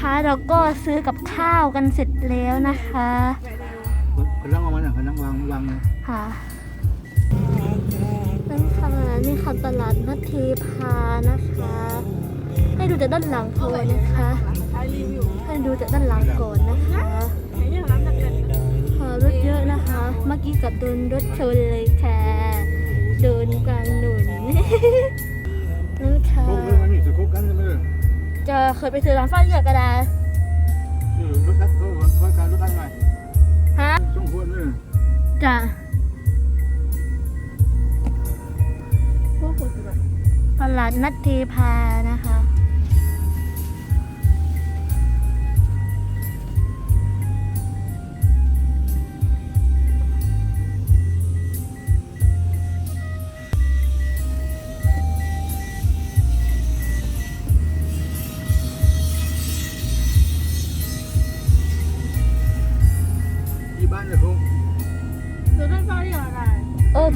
นะคะ เราก็ซื้อกับข้าวกันเสร็จแล้วนะคะคนนั่งวางมันอะคนนั่งวางวางค่ะนั่นค่ะนี่ค่ะตลาดนัดเทพานะคะ ให้ดูจากด้านหลังก่อนนะคะ ให้ดูจากด้านหลังก่อนนะคะค่ะรถเยอะนะคะ เมื่อกี้กับโดนรถชนเลยค่ะ โดนกลางหนุนนั่นค่ะ จะเคยไปซื้อร้านฟ้าเหลือกก็ได้รถนัดเขาเขาการรถได้ไหมฮะช่วงควรเลยจ้ะตลาดนัดเทพานะคะ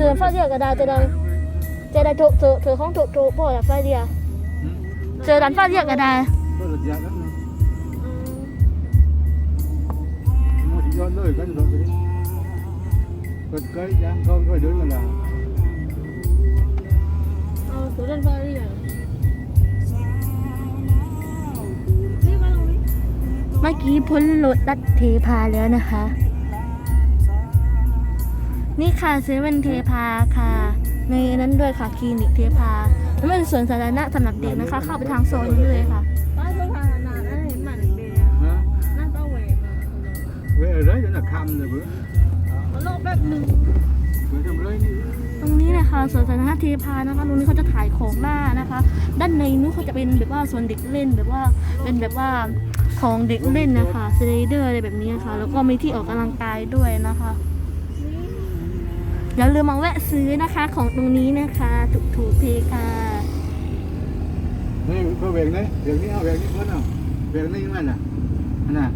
อกก็ได้เจอร้านเจอร้านถูกเจอเจอของถูกถูกพอร้านฟ้าเหลือกเจอร้านฟ้าเหลือกก็ได้รถยาแล้วนะมันย้อนเลยกันรถไปก็เคยยังเขาก็เดินกันละเอาเจอร้านฟ้าเหลือกเมื่อกี้พ้นรถนัดเทพาแล้วนะคะ นี่ค่ะเซเว่นเทพาค่ะ ในนั้นด้วยค่ะคลินิกเทพาแล้วเป็นสวนสาธารณะสำหรับเด็กนะคะ เข้าไปทางโซนนี้เลยค่ะป้าสะพานนานนั่นเห็นหมันเบียฮะนั่นป้าเวมาเว้ยอะไรจะนักคำเลยเว้ยเอาโลกแบบหนึ่งเว้ยทำไรนี่ตรงนี้นะคะสวนสาธารณะเทพานะคะตรงนี้เขาจะถ่ายของหน้านะคะ ด้านในนู้นเขาจะเป็นแบบว่าสวนเด็กเล่นแบบว่าเป็นแบบว่าของเด็กเล่นนะคะสไลเดอร์อะไรแบบนี้นะคะแล้วก็มีที่ออกกำลังกายด้วยนะคะ อย่าลืมมาแวะซื้อนะคะของตรงนี้นะคะถูกถูกๆเพค่ะนี่ก็เวงนี่เวงนี่เอาเวงนี่เพิ่นเอาเวงนี่มันน่ะน่ะ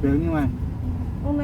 เวงนี่มัน